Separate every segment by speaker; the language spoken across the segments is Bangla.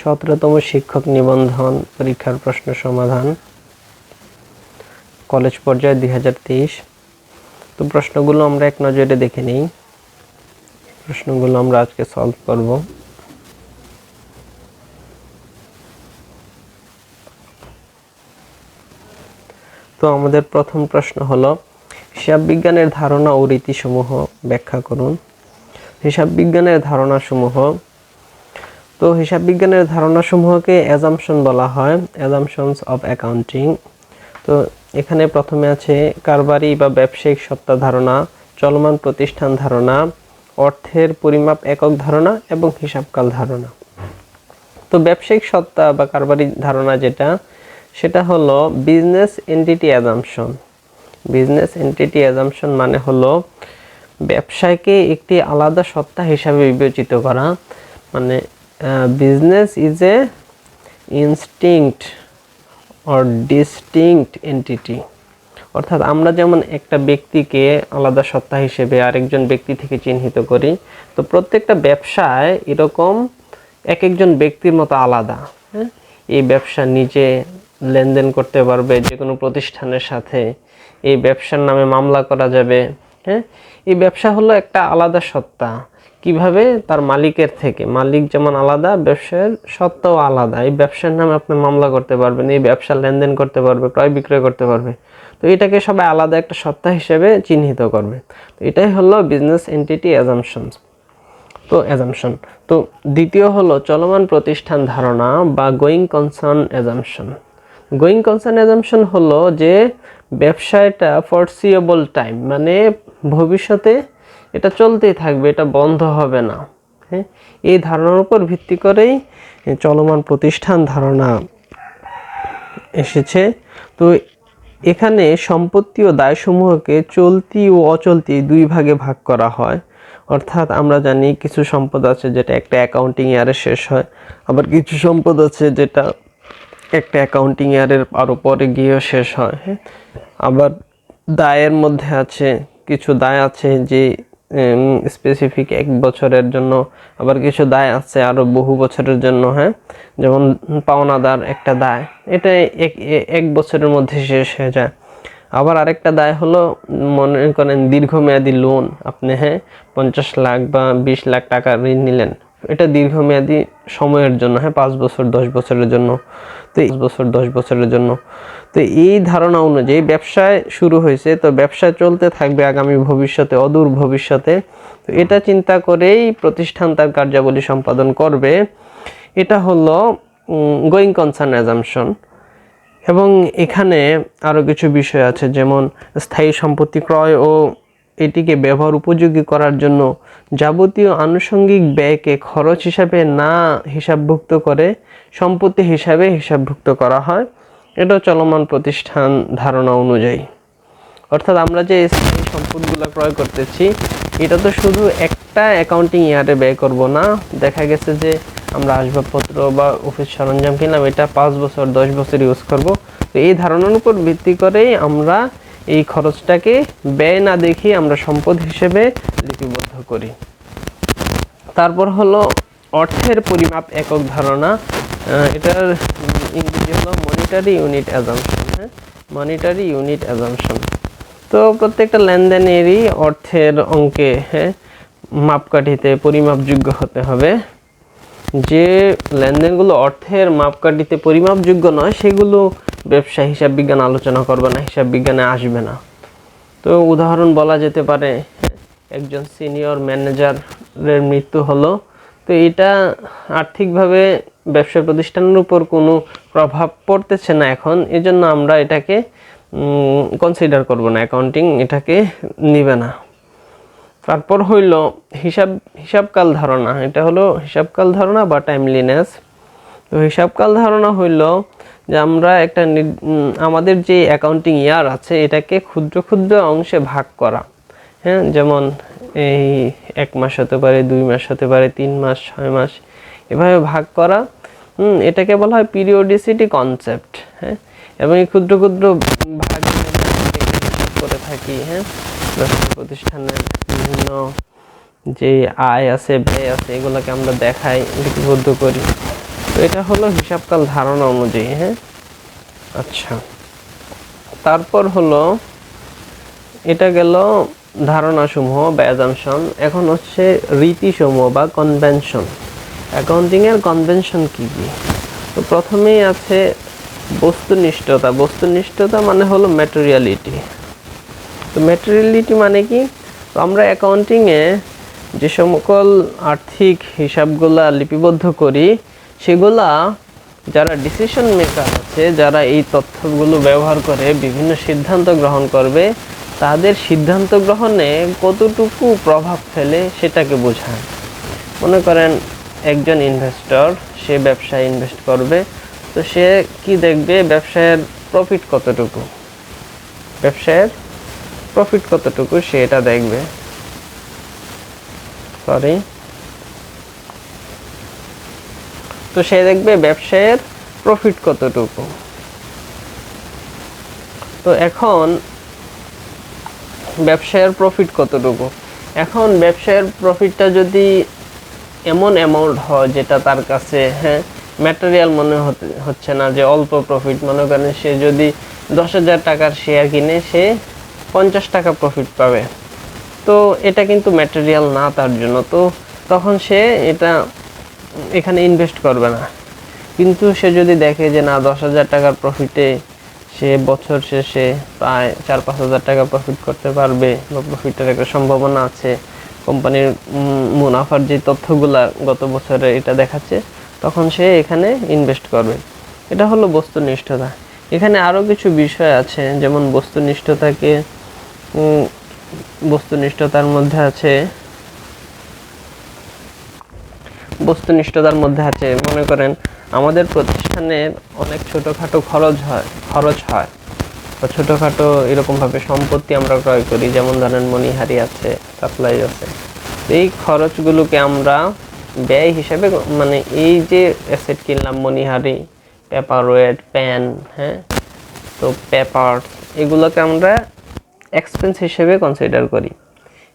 Speaker 1: সতেরোতম শিক্ষক নিবন্ধন পরীক্ষার প্রশ্ন সমাধান, কলেজ পর্যায়ে দুই হাজার তেইশ। তো প্রশ্নগুলো আমরা এক নজরে দেখে নিই। প্রশ্নগুলো আমরা আজকে সলভ করব। তো আমাদের প্রথম প্রশ্ন হলো, হিসাব বিজ্ঞানের ধারণা ও রীতিসমূহ ব্যাখ্যা করুন। হিসাব বিজ্ঞানের ধারণাসমূহ তো হিসাব বিজ্ঞানের ধারণাসমূহকে অ্যাজামশন বলা হয় অ্যাজামশনস অফ অ্যাকাউন্টিং তো এখানে প্রথমে আছে কারবারি বা ব্যবসায়িক সত্তা ধারণা, চলমান প্রতিষ্ঠান ধারণা, অর্থের পরিমাপ একক ধারণা এবং হিসাবকাল ধারণা। তো ব্যবসায়িক সত্তা বা কারবারি ধারণা যেটা, সেটা হলো business entity assumption business entity assumption মানে হলো ব্যবসায়কে একটি আলাদা সত্তা হিসাবে বিবেচিত করা মানে business is a instinct or distinct entity অর্থাৎ আমরা যেমন একটা ব্যক্তিকে আলাদা সত্তা হিসেবে আরেকজন ব্যক্তি থেকে চিহ্নিত করি, তো প্রত্যেকটা ব্যবসায় এরকম এক একজন ব্যক্তির মতো আলাদা। হ্যাঁ? এই ব্যবসা নিজে লেনদেন করতে পারবে যে কোনো প্রতিষ্ঠানের সাথে। এই ব্যবসার নামে মামলা করা যাবে। হ্যাঁ? এই ব্যবসা হলো একটা আলাদা সত্তা। কীভাবে তার মালিকের থেকে, মালিক যেমন আলাদা ব্যবসার সত্তাও আলাদা। এই ব্যবসার নামে আপনি মামলা করতে পারবেন, এই ব্যবসার লেনদেন করতে পারবে, ক্রয় বিক্রয় করতে পারবে। তো এটাকে সবাই আলাদা একটা সত্তা হিসেবে চিহ্নিত করবে। তো এটাই হলো বিজনেস এন্টিটি অ্যাজামশনস তো অ্যাজামশন তো দ্বিতীয় হলো চলমান প্রতিষ্ঠান ধারণা বা going concern assumption going concern assumption হলো যে ব্যবসায়টা ফরসিয়েবল টাইম মানে ভবিষ্যতে এটা চলতেই থাকবে, এটা বন্ধ হবে না। হ্যাঁ? এই ধারণার উপর ভিত্তি করেই চলমান প্রতিষ্ঠান ধারণা এসেছে। তো এখানে সম্পত্তি ও দায়সমূহকে চলতি ও অচলতি দুই ভাগে ভাগ করা হয়। অর্থাৎ আমরা জানি কিছু সম্পদ আছে যেটা একটা অ্যাকাউন্টিং ইয়ারে শেষ হয়, আবার কিছু সম্পদ আছে যেটা একটা অ্যাকাউন্টিং ইয়ারের আরও পরে গিয়েও শেষ হয়। হ্যাঁ? আবার দায়ের মধ্যে আছে, কিছু দায় আছে যে স্পেসিফিক এক বছরের জন্য। আবার কিছু দায় আছে আরও বহু বছরের জন্য হ্যাঁ? যেমন পাওনাদার একটা দায়। এটা এক এক বছরের মধ্যে শেষ হয়ে যায়। আবার আরেকটা দায় হলো, মনে করেন দীর্ঘমেয়াদী লোন আপনি হ্যাঁ পঞ্চাশ লাখ বা বিশ লাখ টাকা ঋণ নিলেন। এটা দীর্ঘমেয়াদী সময়ের জন্য হ্যাঁ পাঁচ বছর, দশ বছরের জন্য তো পাঁচ বছর, দশ বছরের জন্য। তো এই ধারণা অনুযায়ী ব্যবসায় শুরু হয়েছে, তো ব্যবসা চলতে থাকবে আগামী ভবিষ্যতে, অদূর ভবিষ্যতে। তো এটা চিন্তা করেই প্রতিষ্ঠান তার কার্যাবলী সম্পাদন করবে। এটা হলো গোয়িং কনসার্ন অ্যাজামশন এবং এখানে আরও কিছু বিষয় আছে, যেমন স্থায়ী সম্পত্তি ক্রয় ও এটিকে ব্যবহার উপযোগী করার জন্য যাবতীয় আনুষঙ্গিক ব্যয়কে খরচ হিসাবে না হিসাবভুক্ত করে সম্পত্তি হিসাবে হিসাবভুক্ত করা হয়। এটা চলমান প্রতিষ্ঠান ধারণা অনুযায়ী। অর্থাৎ আমরা যে স্থায়ী সম্পদগুলো ক্রয় করতেছি, এটা তো শুধু একটা অ্যাকাউন্টিং ইয়ারে ব্যয় করব না। দেখা গেছে যে আমরা আসবাবপত্র বা অফিস সরঞ্জাম কিনলাম, এটা পাঁচ বছর, দশ বছর ইউজ করব। তো এই ধারণার উপর ভিত্তি করেই আমরা এই খরচটাকে ব্যয় না দেখি আমরা সম্পদ হিসেবে লিপিবদ্ধ করি। তারপর হলো অর্থের পরিমাপ একক ধারণা। এটার ইংরেজি হলো মনিটারি ইউনিট অ্যাজামশন হ্যাঁ? মনিটারি ইউনিট অ্যাজামশন তো প্রত্যেকটা লেনদেনেরই অর্থের অঙ্কে হ্যাঁ মাপকাঠিতে পরিমাপযোগ্য হতে হবে। যে লেনদেনগুলো অর্থের মাপকাঠিতে পরিমাপযোগ্য নয়, সেগুলো ব্যবসা, হিসাব বিজ্ঞান আলোচনা করবে না, হিসাব বিজ্ঞানে আসবে না। তো উদাহরণ বলা যেতে পারে, একজন সিনিয়র ম্যানেজারের মৃত্যু হলো। তো এটা আর্থিকভাবে ব্যবসা প্রতিষ্ঠানের উপর কোনো প্রভাব পড়তেছে না এখন, এজন্য আমরা এটাকে কনসিডার করব না অ্যাকাউন্টিং এটাকে নিবে না। তারপর হইল হিসাব, হিসাবকাল ধারণা। এটা হলো হিসাবকাল ধারণা বা টাইমলিনেস তো হিসাবকাল ধারণা হইল যে আমরা একটা আমাদের যে অ্যাকাউন্টিং ইয়ার আছে, এটাকে ক্ষুদ্র ক্ষুদ্র অংশে ভাগ করা। হ্যাঁ যেমন এই এক মাস হতে পারে, দুই মাস হতে পারে, তিন মাস, ছয় মাস, এভাবে ভাগ করা। এটাকে বলা হয় পিরিয়ডিসিটি কনসেপ্ট হ্যাঁ। এবং এই ক্ষুদ্র ক্ষুদ্র ভাগ করে থাকি হ্যাঁ। ব্যবসা প্রতিষ্ঠানের বিভিন্ন যে আয় আছে, ব্যয় আছে, এগুলোকে আমরা দেখাই, লিপিবদ্ধ করি। তো এটা হলো হিসাবকাল ধারণা অনুযায়ী হ্যাঁ? আচ্ছা। তারপর হলো, এটা গেল ধারণাসমূহ বা অ্যাজামশন এখন হচ্ছে রীতিসমূহ বা কনভেনশন অ্যাকাউন্টিংয়ের কনভেনশন কী কী? তো প্রথমেই আছে বস্তুনিষ্ঠতা। বস্তুনিষ্ঠতা মানে হলো ম্যাটেরিয়ালিটি তো ম্যাটেরিয়ালিটি মানে কি? তো আমরা অ্যাকাউন্টিংয়ে যে সকল আর্থিক হিসাবগুলা লিপিবদ্ধ করি সেগুলা যারা ডিসিশন মেকার আছে, যারা এই তথ্যগুলো ব্যবহার করে, বিভিন্ন সিদ্ধান্ত গ্রহণ করবে, তাদের সিদ্ধান্ত গ্রহণে কতটুকু প্রভাব ফেলে সেটাকে বোঝায়। মনে করেন একজন ইনভেস্টর সে ব্যবসায় ইনভেস্ট করবে, তো সে কি দেখবে? ব্যবসায়ের প্রফিট কতটুকু? ব্যবসায়ের প্রফিট কতটুকু? সে এটা দেখবে। সরি তো সে দেখবে ব্যবসায়ের প্রফিট কতটুকু। তো এখন ব্যবসায়ের প্রফিট কতটুকু। এখন ব্যবসায়ের প্রফিটটা যদি এমন অ্যামাউন্ট হয় যেটা তার কাছে হ্যাঁ ম্যাটেরিয়াল মনে হচ্ছে না যে অল্প প্রফিট মনে করেন সে যদি দশ হাজার টাকার শেয়ার কিনে সে পঞ্চাশ টাকা প্রফিট পাবে। তো এটা কিন্তু ম্যাটেরিয়াল না তার জন্য। তো তখন সে এটা এখানে ইনভেস্ট করবে না। কিন্তু সে যদি দেখে যে, না, দশ হাজার টাকার প্রফিটে সে বছর শেষে প্রায় চার, পাঁচ হাজার টাকা প্রফিট করতে পারবে বা প্রফিটের একটা সম্ভাবনা আছে। কোম্পানির মুনাফার যে তথ্যগুলা গত বছরে এটা দেখাচ্ছে, তখন সে এখানে ইনভেস্ট করবে। এটা হলো বস্তুনিষ্ঠতা। এখানে আরও কিছু বিষয় আছে, যেমন বস্তুনিষ্ঠতাকে বস্তুনিষ্ঠতার মধ্যে আছে বস্তুনিষ্ঠতার মধ্যে আছে। মনে করেন, আমাদের প্রতিষ্ঠানের অনেক ছোটোখাটো খরচ হয় খরচ হয়। বা ছোটোখাটো এরকমভাবে সম্পত্তি আমরা ক্রয় করি, যেমন ধরেন মণিহারি আছে, সাপ্লাই আছে। এই খরচগুলোকে আমরা ব্যয় হিসেবে মানে এই যে অ্যাসেট কিনলাম, মণিহারি পেপার ওয়েট পেন হ্যাঁ? তো পেপার এগুলোকে আমরা এক্সপেন্স হিসেবে কনসিডার করি।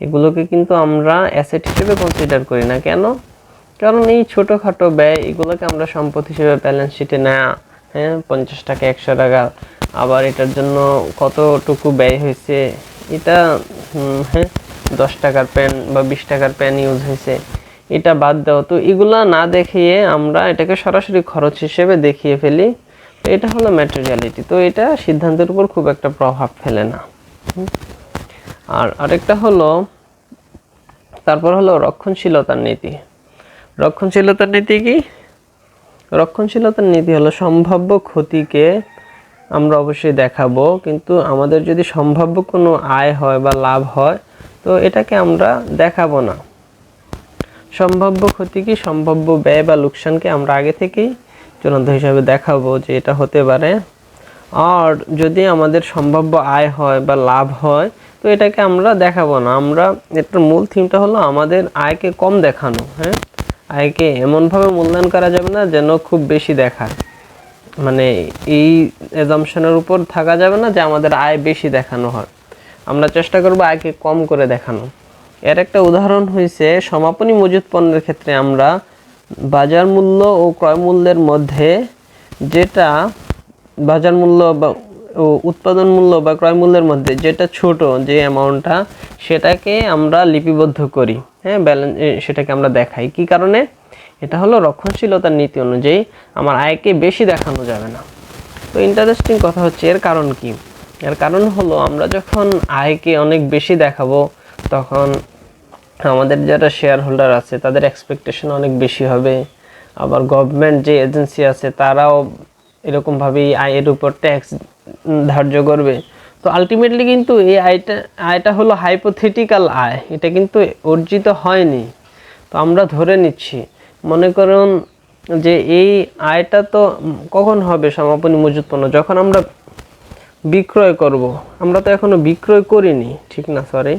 Speaker 1: এগুলোকে কিন্তু আমরা অ্যাসেট হিসেবে কনসিডার করি না। কেন? কারণ এই ছোটোখাটো ব্যয় এগুলোকে আমরা সম্পদ হিসেবে ব্যালেন্স শিটে নেওয়া হ্যাঁ পঞ্চাশ টাকা, একশো টাকা, আবার এটার জন্য কতটুকু ব্যয় হয়েছে, এটা হ্যাঁ দশ টাকার পেন বা বিশ টাকার পেন ইউজ হয়েছে, এটা বাদ দেওয়া তো এগুলা না দেখিয়ে আমরা এটাকে সরাসরি খরচ হিসেবে দেখিয়ে ফেলি। এটা হলো ম্যাটেরিয়ালিটি তো এটা সিদ্ধান্তের উপর খুব একটা প্রভাব ফেলে না। আর আরেকটা হলো, তারপর হলো রক্ষণশীলতার নীতি। রক্ষণশীলতার নীতি কি? রক্ষণশীলতার নীতি হলো সম্ভাব্য ক্ষতিকে আমরা অবশ্যই দেখাবো, কিন্তু আমাদের যদি সম্ভাব্য কোনো আয় হয় বা লাভ হয়, তো এটাকে আমরা দেখাবো না। সম্ভাব্য ক্ষতি কি? সম্ভাব্য ব্যয় বা লোকসানকে আমরা আগে থেকেই চূড়ান্ত হিসাবে দেখাবো যে এটা হতে পারে। আর যদি আমাদের সম্ভাব্য আয় হয় বা লাভ হয়, তো এটাকে আমরা দেখাবো না। আমরা, এটার মূল থিমটা হলো আমাদের আয়কে কম দেখানো হ্যাঁ? আয়কে এমনভাবে মূল্যায়ন করা যাবে না যেন খুব বেশি দেখায় মানে এই এজামশনের উপর থাকা যাবে না যে আমাদের আয় বেশি দেখানো হয়। আমরা চেষ্টা করব আয়কে কম করে দেখানো। এর একটা উদাহরণ হয়েছে সমাপনী মজুত পণ্যের ক্ষেত্রে আমরা বাজার মূল্য ও ক্রয় মূল্যের মধ্যে যেটা বাজার মূল্য বা উৎপাদন মূল্য বা ক্রয় মূল্যের মধ্যে যেটা ছোট যে অ্যামাউন্টটা সেটাকে আমরা লিপিবদ্ধ করি হ্যাঁ ব্যালেন্স সেটাকে আমরা দেখাই। কি কারণে? এটা হলো রক্ষণশীলতার নীতি অনুযায়ী আমার আয়কে বেশি দেখানো যাবে না। তো ইন্টারেস্টিং কথা হচ্ছে, এর কারণ কি? এর কারণ হলো আমরা যখন আয়কে অনেক বেশি দেখাবো, তখন আমাদের যারা শেয়ার হোল্ডার আছে, তাদের এক্সপেকটেশন অনেক বেশি হবে। আবার গভর্নমেন্ট যে এজেন্সি আছে, তারাও এরকমভাবেই আয়ের উপর ট্যাক্স ধার্য করবে। তো আলটিমেটলি কিন্তু এই আয়টা আয়টা হলো হাইপোথেটিক্যাল আয়। এটা কিন্তু অর্জিত হয়নি। তো আমরা ধরে নিচ্ছি। মনে করুন যে এই আয়টা তো কখন হবে সমাপনী মজুত পণ্য? যখন আমরা বিক্রয় করব। আমরা তো এখনও বিক্রয় করিনি। ঠিক না সরি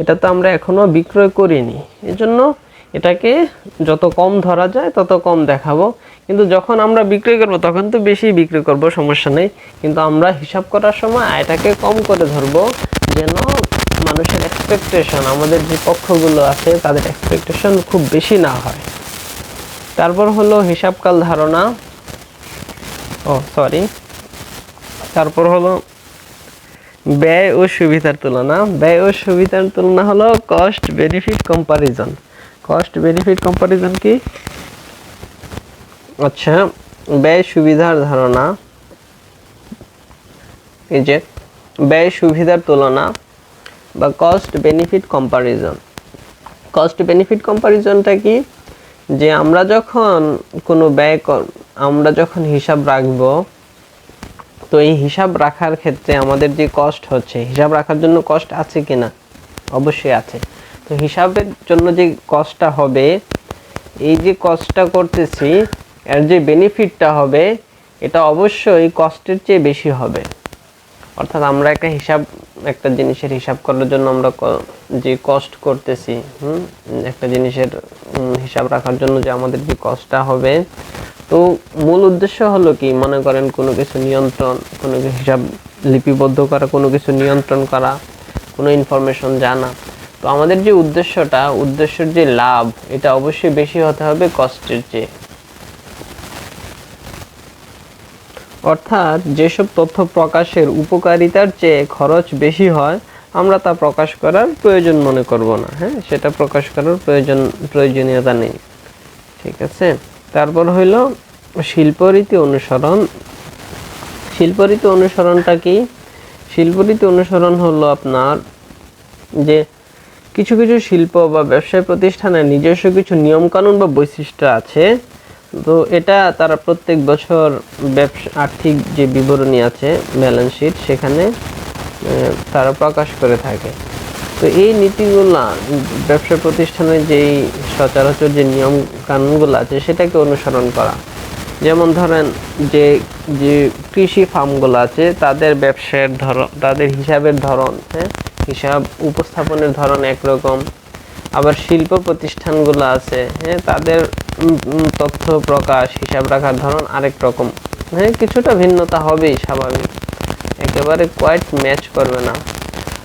Speaker 1: এটা তো আমরা এখনও বিক্রয় করিনি। এজন্য এটাকে যত কম ধরা যায়, তত কম দেখাবো। কিন্তু যখন আমরা বিক্রি করব, তখন তো বেশি বিক্রি করব, সমস্যা নেই। কিন্তু আমরা হিসাব করার সময় আয়টাকে কম করে ধরবো, যেন মানুষের এক্সপেকটেশন আমাদের যে পক্ষগুলো আছে, তাদের এক্সপেকটেশন খুব বেশি না হয়। তারপর হলো হিসাবকাল ধারণা। ও সরি তারপর হলো ব্যয় ও সুবিধার তুলনা। ব্যয় ও সুবিধার তুলনা হলো cost benefit comparison cost benefit comparison কি? আচ্ছা ব্যয় সুবিধার ধারণা। এই যে, ব্যয় সুবিধার তুলনা বা cost benefit comparison cost benefit কম্পারিজনটা কি? যে আমরা যখন কোনো ব্যয় আমরা যখন হিসাব রাখব, তো এই হিসাব রাখার ক্ষেত্রে আমাদের যে কষ্ট হচ্ছে, হিসাব রাখার জন্য কষ্ট আছে কিনা? অবশ্যই আছে। তো হিসাবের জন্য যে কষ্টটা হবে, এই যে কষ্টটা করতেছি, এর যে বেনিফিটটা হবে, এটা অবশ্যই কষ্টের চেয়ে বেশি হবে। অর্থাৎ আমরা একটা হিসাব, একটা জিনিসের হিসাব করার জন্য আমরা যে কষ্ট করতেছি, হুম, একটা জিনিসের হিসাব রাখার জন্য যে আমাদের যে কষ্টটা হবে। তো মূল উদ্দেশ্য হলো কি? মনে করেন কোনো কিছু নিয়ন্ত্রণ, কোনো কিছু হিসাব লিপিবদ্ধ করা, কোনো কিছু নিয়ন্ত্রণ করা, কোনো ইনফরমেশন জানা। তো আমাদের যে উদ্দেশ্যটা, উদ্দেশ্যের যে লাভ, এটা অবশ্যই বেশি হতে হবে কষ্টের চেয়ে। অর্থাৎ যেসব তথ্য প্রকাশের উপকারিতার চেয়ে খরচ বেশি হয়, আমরা তা প্রকাশ করার প্রয়োজন মনে করব না হ্যাঁ? সেটা প্রকাশ করার প্রয়োজন, প্রয়োজনীয়তা নেই। ঠিক আছে? তারপর হইল শিল্পরীতি অনুসরণ। শিল্পরীতি অনুসরণটা কি? শিল্পরীতি অনুসরণ হলো আপনার যে কিছু কিছু শিল্প বা ব্যবসায় প্রতিষ্ঠানের নিজস্ব কিছু নিয়মকানুন বা বৈশিষ্ট্য আছে। তো এটা তারা প্রত্যেক বছর ব্যবসা, আর্থিক যে বিবরণী আছে ব্যালেন্স শিট সেখানে তারা প্রকাশ করে থাকে। তো এই নীতিগুলা, ব্যবসা প্রতিষ্ঠানের যেই সচরাচর যে নিয়ম কানুনগুলো আছে, সেটাকে অনুসরণ করা। যেমন ধরেন, যে যে কৃষি ফার্মগুলো আছে, তাদের ব্যবসার ধরন তাদের হিসাবের ধরন হ্যাঁ? হিসাব, উপস্থাপনের ধরন একরকম। আবার শিল্প প্রতিষ্ঠানগুলো আছে হ্যাঁ তাদের তথ্য প্রকাশ, হিসাব রাখার ধরন আরেক রকম। হ্যাঁ কিছুটা ভিন্নতা হবেই স্বাভাবিক। একেবারে কোয়াইট ম্যাচ করবে না।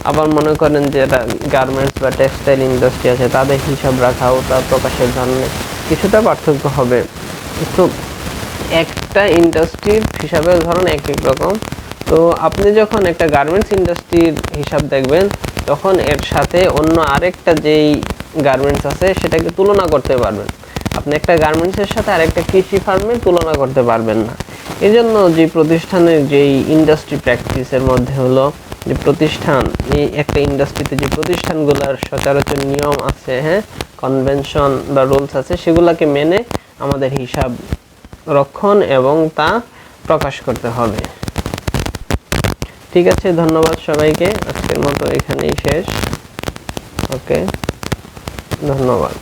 Speaker 1: আবার মনে করেন যে গার্মেন্টস বা টেক্সটাইল ইন্ডাস্ট্রি আছে, তাদের হিসাব রাখা ও তার প্রকাশের ধরনে কিছুটা পার্থক্য হবে। তো একটা ইন্ডাস্ট্রির হিসাবের ধরন এক এক রকম। তো আপনি যখন একটা গার্মেন্টস ইন্ডাস্ট্রির হিসাব দেখবেন, তখন এর সাথে অন্য আরেকটা যেই গার্মেন্টস আছে, সেটাকে তুলনা করতে পারবেন। আপনি একটা গার্মেন্টসের সাথে আরেকটা কৃষি ফার্মের তুলনা করতে পারবেন না। এই জন্য যে প্রতিষ্ঠানের যেই ইন্ডাস্ট্রি প্র্যাকটিসের মধ্যে হলো, যে প্রতিষ্ঠান, এই একটা ইন্ডাস্ট্রিতে যে প্রতিষ্ঠানগুলোর সচরাচর নিয়ম আছে হ্যাঁ কনভেনশন বা রুলস আছে, সেগুলোকে মেনে আমাদের হিসাব রক্ষণ এবং তা প্রকাশ করতে হবে। ঠিক আছে ধন্যবাদ সবাইকে। আজকের মতো এখানেই শেষ। ওকে ধন্যবাদ।